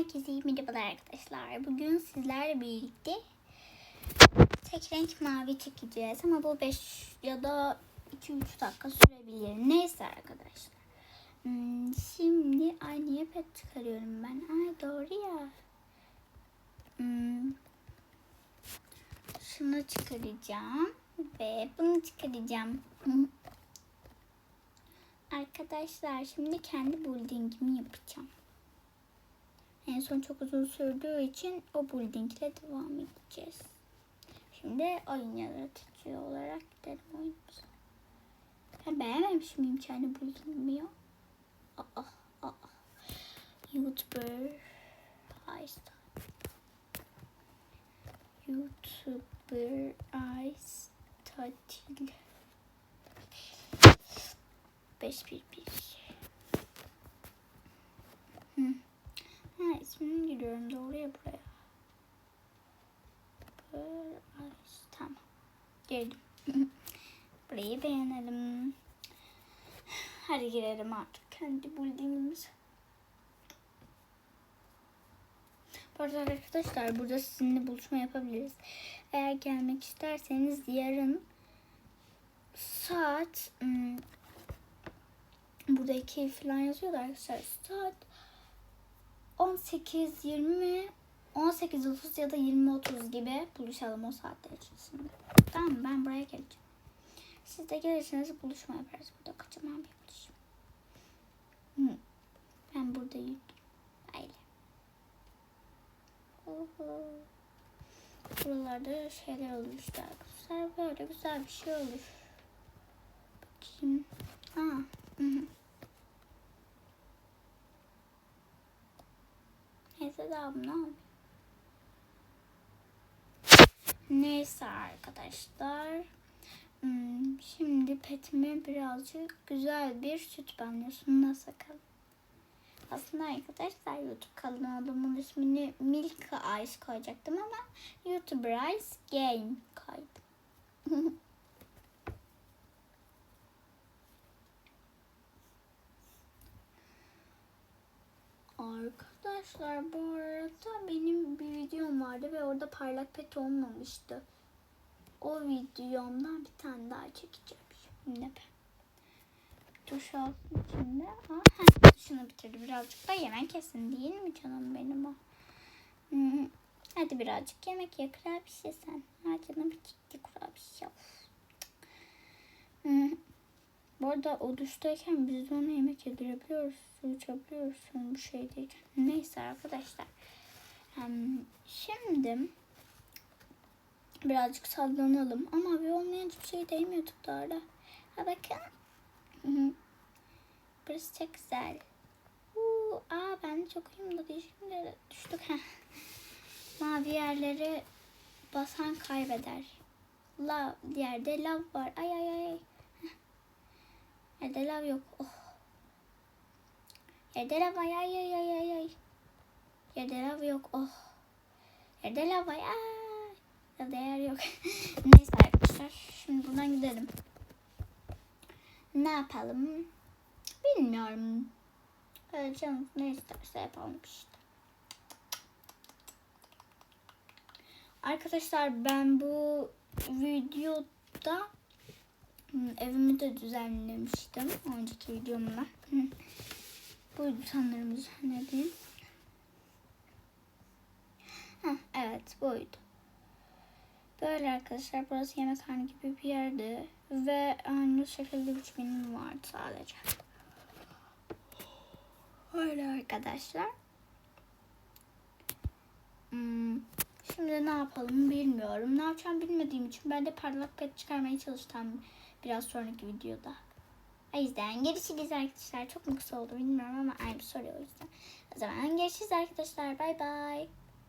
Herkese iyi merhabalar arkadaşlar. Bugün sizlerle birlikte tek renk mavi çekeceğiz. Ama bu 5 ya da 2-3 dakika sürebilir. Neyse arkadaşlar. Hmm, şimdi ay niye pet çıkarıyorum ben? Ay doğru ya. Hmm, şunu çıkaracağım ve bunu çıkaracağım. Arkadaşlar şimdi kendi buildingimi yapacağım. En son çok uzun sürdüğü için o building ile devam edeceğiz. Şimdi oyun yaratıcı olarak gidelim oyunumuza. Ben beğenmemiş miyim kendi buildingimi ya? Aa, aa. YouTuber Ice YouTuber Ice Tatil 511 Hı. İsmini giriyorum doğru ya buraya. Ay, Tamam. Girdim. Burayı beğenelim. Hadi girelim artık kendi buildingimize. Bu arada arkadaşlar burada sizinle buluşma yapabiliriz. Eğer gelmek isterseniz yarın saat hmm, buradaki falan yazıyor da arkadaşlar saat 18-20 18.30 ya da 20.30 gibi buluşalım o saatler içerisinde. Tamam? Ben buraya geleceğim. Siz de gelirseniz buluşma yaparız. Burada kocaman bir buluşma. Hı. Ben burada yürüdüm. Böyle. Oho. Buralarda şeyler olur işte arkadaşlar. Böyle güzel bir şey olur. Bakayım. Aa. Hı hı. Neyse daha yapayım? Neyse arkadaşlar. Hmm, Şimdi petime birazcık güzel bir süt banyosuna sakalım. Aslında arkadaşlar YouTube kanalımın ismini Milka Ice koyacaktım ama YouTuber Ice Game koydum. Arkadaşlar bu arada benim bir videom vardı ve orada parlak pet olmamıştı. O videomdan bir tane daha çekeceğim şimdi. Duş alsın içinde. Heh, duşunu bitirdi. Birazcık da yemek yesin değil mi canım benim o? -hı. Hadi birazcık yemek ye kurabiye sen. Ha canım bir kurabiye. -hı. Bu arada o duştayken biz de ona yemek yedirebiliyoruz. Su içebiliyoruz. Bu şeydeyken. Neyse arkadaşlar. Şimdi birazcık sallanalım. Ama bir olmayan hiçbir şey değmiyor tutarda. Ha bakın. Burası çok güzel. Uu, aa ben de çok uyumlu Şimdi düştük. Heh. Mavi yerleri basan kaybeder. Lav, yerde lav var. Ay ay ay. Yerde lav yok. Oh. Yerde lav. Ay ay ay ay ay. Yerde lav yok. Oh. Yerde lav var. Ay. Lavda yer yok. Neyse arkadaşlar. Şimdi buradan gidelim. Ne yapalım? Bilmiyorum. Öyle canım ne isterse yapalım işte. Arkadaşlar ben bu videoda Evimi de düzenlemiştim. Önceki videomda. Buydu sanırım düzenlediğim. Heh, evet buydu. Böyle arkadaşlar burası yemekhane gibi bir yerdi. Ve aynı şekilde üç benim vardı sadece. Öyle arkadaşlar. Hmm, şimdi ne yapalım bilmiyorum. Ne yapacağım bilmediğim için ben de parlak pet çıkarmaya çalıştım biraz sonraki videoda. O yüzden görüşürüz arkadaşlar. Çok mu kısa oldu bilmiyorum ama aynı soruyor o yüzden. O zaman görüşürüz arkadaşlar. Bay bay.